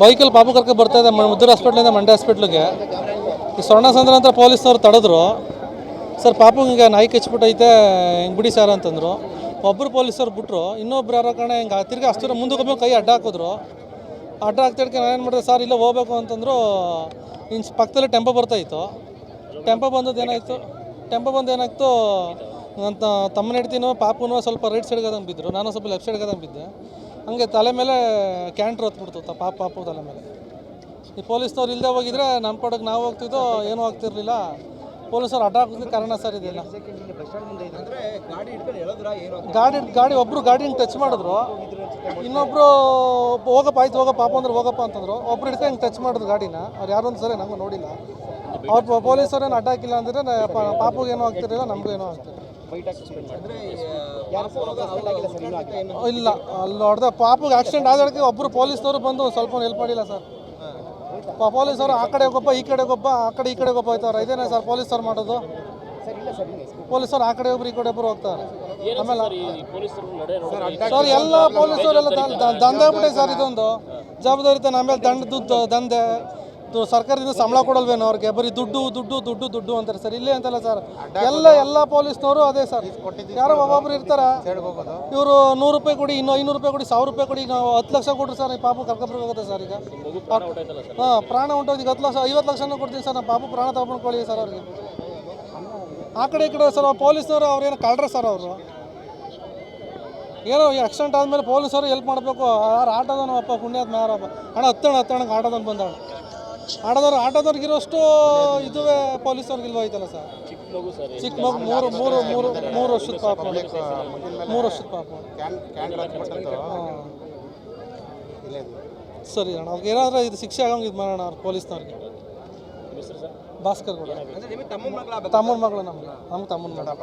ಬೈಕಲ್ಲಿ ಪಾಪು ಕರ್ಕೊಂಡು ಬರ್ತಾ ಇದೆ ಮುದ್ದೂರು ಹಾಸ್ಪಿಟ್ಲಿಂದ ಮಂಡ್ಯ ಹಾಸ್ಪಿಟ್ಲಿಗೆ ಈ ಸ್ವರ್ಣ ಸಂದ್ರ ಅಂತ ಪೊಲೀಸ್ನವ್ರು ತಡೆದ್ರು. ಸರ್ ಪಾಪು ಹಿಂಗೆ ನಾಯಿ ಕಚ್ಬಿಟ್ಟೈತೆ ಹಿಂಗೆ ಬಿಡಿ ಸರ್ ಅಂತಂದರು. ಒಬ್ಬರು ಪೊಲೀಸರು ಬಿಟ್ರು ಇನ್ನೊಬ್ರು ಯಾರೋ ಕಾರಣ ಹಿಂಗೆ ತಿರ್ಗಿ ಅಷ್ಟರ ಮುಂದಕ್ಕೆ ಹೋಗ್ಬೇಕು ಕೈ ಅಡ್ಡ ಹಾಕಿದ್ರು. ಅಡ್ಡ ಹಾಕ್ತಿಡ್ಕೆ ನಾನು ಏನು ಮಾಡಿದೆ ಸರ್ ಇಲ್ಲ ಹೋಗ್ಬೇಕು ಅಂತಂದರು ಇನ್ನು ಪಕ್ಕದಲ್ಲಿ ಟೆಂಪೋ ಬರ್ತಾಯಿತ್ತು ಟೆಂಪೋ ಬಂದದ್ದು ಏನಾಯಿತು? ಟೆಂಪೋ ಬಂದು ಏನಾಯ್ತು? ನನ್ನ ತ- ತಮ್ಮನ ಹೆಡ್ತಿನೋ, ಪಾಪುನೋ ಸ್ವಲ್ಪ ರೈಟ್ ಸೈಡ್ಗೆ ಅದನ್ನು ಬಿದ್ದರು ನಾನು ಸ್ವಲ್ಪ ಲೆಫ್ಟ್ ಸೈಡ್ಗೆ ಅದನ್ನು ಬಿದ್ದೆ. ಹಂಗೆ ತಲೆ ಮೇಲೆ ಕ್ಯಾಂಟ್ರ್ ಹೊತ್ಬಿಡ್ತು ತ- ಪಾಪ ಪಾಪು ತಲೆ ಮೇಲೆ. ಈ ಪೊಲೀಸ್ನವ್ರು ಇಲ್ಲದೆ ಹೋಗಿದ್ರೆ ನಮ್ಮ ಪಡಕ್ಕೆ ನಾವು ಹೋಗ್ತಿದ್ದೋ ಏನೂ ಆಗ್ತಿರಲಿಲ್ಲ. ಪೊಲೀಸರು ಅಡ್ಡ ಹಾಕೋದಕ್ಕೆ ಕಾರಣ ಸರ್ ಇದೆಲ್ಲ ಗಾಡಿ ಗಾಡಿ ಒಬ್ಬರು ಗಾಡಿ ಹಿಂಗೆ ಟಚ್ ಮಾಡಿದ್ರು. ಇನ್ನೊಬ್ಬರು ಹೋಗಪ್ಪ, ಆಯ್ತು ಹೋಗಪ್ಪ, ಪಾಪ ಅಂದ್ರೆ ಹೋಗಪ್ಪ ಅಂತಂದ್ರು. ಒಬ್ರು ಹಿಡ್ಕೊಂಡು ಹಿಂಗೆ ಟಚ್ ಮಾಡಿದ್ರು ಗಾಡಿನ. ಅವ್ರು ಯಾರು ಅಂತ ಸರಿ ನಂಗೆ ನೋಡಿಲ್ಲ. ಅವ್ರು ಪೊಲೀಸರೇನು ಅಡ್ಡ ಹಾಕಿಲ್ಲ ಅಂದರೆ ಪಾಪುಗೆ ಆಗ್ತಿರಲಿಲ್ಲ, ನಮಗೂ ಏನೋ ಆಗ್ತಿರಲಿಲ್ಲ. ಇಲ್ಲ ಅಲ್ಲಿ ಹೊಡೆದ ಪಾಪಗೆ ಆಕ್ಸಿಡೆಂಟ್ ಆದಕ್ಕೆ ಒಬ್ಬರು ಪೊಲೀಸ್ನವರು ಬಂದು ಸ್ವಲ್ಪ ಹೆಲ್ಪ್ ಮಾಡಿಲ್ಲ ಸರ್ ಪೊಲೀಸರು ಆ ಕಡೆ ಗೊಬ್ಬಾ ಈ ಕಡೆ ಒಬ್ಬ ಆ ಕಡೆ ಈ ಕಡೆ ಒಬ್ಬ ಹೋಯ್ತವ್ರೆ ಇದೇನೇ ಸರ್ ಪೊಲೀಸರು ಮಾಡೋದು ಸರ್ ಇಲ್ಲ ಸರ್ ಇಲ್ಲ ಪೊಲೀಸರು ಆ ಕಡೆ ಒಬ್ರು ಈ ಕಡೆ ಒಬ್ರು ಹೋಗ್ತಾರೆ ಆಮೇಲೆ ಸರ್ ಎಲ್ಲ ಪೊಲೀಸರೆಲ್ಲ ದಂಧೆ ಆಗ್ಬಿಟ್ಟೆ ಸರ್ ಇದೊಂದು ಜವಾಬ್ದಾರಿತ ಆಮೇಲೆ ದುದ್ದು ದಂಧೆ ಸರ್ಕಾರದಿಂದ ಸಂಬಳ ಕೊಡಲ್ವೇನೋ ಅವ್ರಿಗೆ? ಬರೀ ದುಡ್ಡು ದುಡ್ಡು ದುಡ್ಡು ದುಡ್ಡು ಅಂತಾರೆ ಸರ್. ಇಲ್ಲೇ ಅಂತಲ್ಲ ಸರ್. ಎಲ್ಲ ಎಲ್ಲ ಪೊಲೀಸ್ನವರು ಅದೇ ಸರ್. ಯಾರೋ ಒಬ್ಬೊಬ್ರು ಇರ್ತಾರ. ಇವರು ನೂರು ರೂಪಾಯಿ ಕೊಡಿ ಇನ್ನೂ ಐನೂರು ರೂಪಾಯಿ ಕೊಡಿ ಸಾವಿರ ರೂಪಾಯಿ ಕೊಡಿ ನಾವು ಹತ್ತು ಲಕ್ಷ ಕೊಡ್ರಿ ಸರ್ ಈ ಪಾಪು ಕರ್ಕೊಬರ್ಬೇಕಾಗುತ್ತೆ ಸರ್ ಈಗ. ಹಾಂ ಪ್ರಾಣ ಉಂಟೋದು ಈಗ ಹತ್ತು ಲಕ್ಷ ಐವತ್ತು ಲಕ್ಷನೂ ಕೊಡ್ತೀನಿ ಸರ್. ನಮ್ಮ ಪಾಪು ಪ್ರಾಣ ತಗೊಂಡ್ಕೊಳ್ಳಿ ಸರ್ ಅವ್ರಿಗೆ. ಆ ಕಡೆ ಈ ಕಡೆ ಸರ್ ಪೊಲೀಸ್ನವರು ಅವ್ರೇನು ಕಳ್ರ ಸರ್ ಅವರು. ಏನೋ ಆಕ್ಸಿಡೆಂಟ್ ಆದಮೇಲೆ ಪೊಲೀಸರು ಹೆಲ್ಪ್ ಮಾಡಬೇಕು. ಯಾರು ಆಟೋದವನು ಅಪ್ಪ ಪುಣ್ಯಾತ್ಮ ಯಾರಪ್ಪ ಅಣ್ಣ ಹತ್ತಣ ಹತ್ತಣ ಆಟೋದವ್ನು ಬಂದವನು. ಆಟೋದವ್ರು ಆಟೋದವ್ರಿಗಿರೋಷ್ಟು ಇದುವೇ ಇಲ್ವ ಐತಲ್ಲ ಸರ್? ಚಿಕ್ಕ ಮಗು ಮೂರು ಮೂರು ಮೂರು ಮೂರು ವರ್ಷದ ಪಾಪ ಮೂರು ವರ್ಷದ ಪಾಪ. ಸರಿ ಅಣ್ಣ ಅವ್ರಿಗೆ ಏನಾದ್ರೂ ಇದು ಶಿಕ್ಷೆ ಆಗಂಗೆ ಇದು ಮಾಡೋಣ ಅವ್ರು ಪೊಲೀಸ್ನವ್ರಿಗೆ. ಭಾಸ್ಕರ್ ಮಗಳ ತಮ್ಮನ ಮಗಳು ನಮ್ಗೆ ನಮ್ಗೆ ತಮ್ಮನ ಮಗ